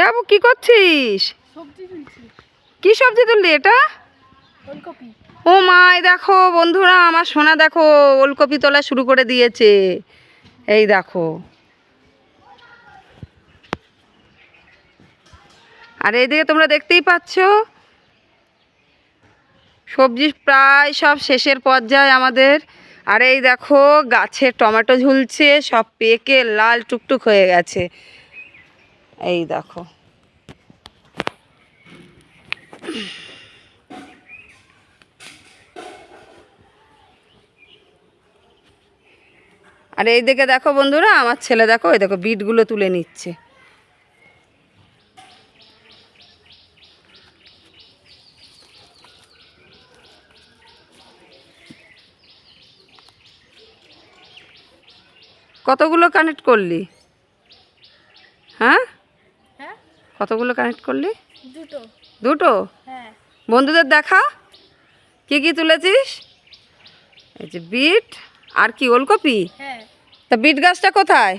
এ বাবু কি করছিস? কি সবজি তুললি এটা? ও মা এই দেখো বন্ধুরা আমার সোনা দেখো ওলকপি তোলা শুরু করে দিয়েছে। এই দেখো। আর এইদিকে তোমরা দেখতেই পাচ্ছ সবজি প্রায় সব শেষের পর্যায়ে আমাদের। আর এই দেখো গাছে টমেটো ঝুলছে সব পেকে লাল টুকটুক হয়ে গেছে। এই দেখো। আর এই দিকে দেখো বন্ধুরা, আমার ছেলে দেখো, এই দেখো বিটগুলো তুলে নিচ্ছে। কতগুলো কানেক্ট করলি? হ্যাঁ হ্যাঁ? কতগুলো কানেক্ট করলি? দুটো। দুটো? হ্যাঁ। বন্ধুদের দেখা? কি কি তুলেছিস? এই যে বিট আর কি ওলকপি? হ্যাঁ। তা বিট গাছটা কোথায়?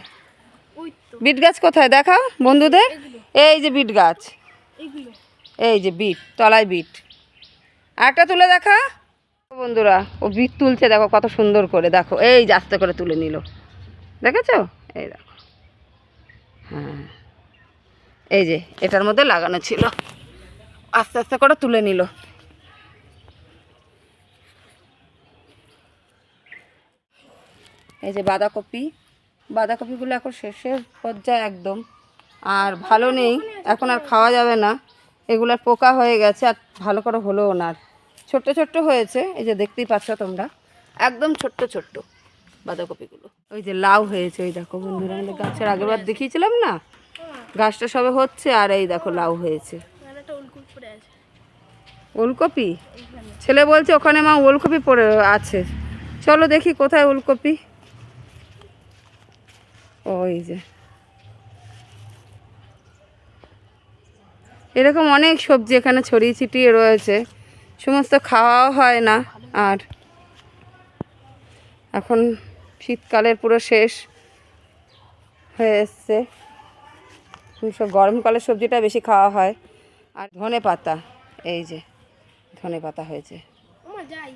বিট গাছ কোথায়? দেখা বন্ধুদের? এই যে বিট গাছ। এই যে বিট তলায় বিট। আরেকটা তুলে দেখা। বন্ধুরা ও বিট তুলছে দেখো কত সুন্দর করে দেখো। এই যে আস্তে করে তুলে নিল। দেখেছ? এই দেখো। হ্যাঁ। এই যে, এটার মধ্যে লাগানো ছিল। আস্তে আস্তে করে তুলে নিল। এই যে বাঁধাকপি, বাঁধাকপিগুলো এখন শেষের পর্যায়ে একদম। আর ভালো নেই, এখন আর খাওয়া যাবে না। এগুলার পোকা হয়ে গেছে, আর ভালো করে হলোও না আর। ছোট্ট ছোট্ট হয়েছে, এই যে দেখতেই পাচ্ছ তোমরা। একদম ছোট্ট ছোট্ট বাঁধাকপিগুলো। ওই যে লাউ হয়েছে, ওই দেখো বন্ধুরা গাছের আগেরবার দেখিয়েছিলাম না? গাছটা সবে হচ্ছে আর এই দেখো লাউ হয়েছে। ওলকপি ছেলে বলছে ওখানে মা ওলকপি পড়ে আছে। চলো দেখি কোথায় ওলকপি। ওই যে। এরকম অনেক সবজি এখানে ছড়িয়ে ছিটিয়ে রয়েছে। সমস্ত খাওয়াও হয় না আর। এখন শীতকালের পুরো শেষ হয়ে এসছে। গরমকালের সবজিটা বেশি খাওয়া হয়। আর ধনে পাতা এই যে ধনে পাতা হয়েছে। যাই।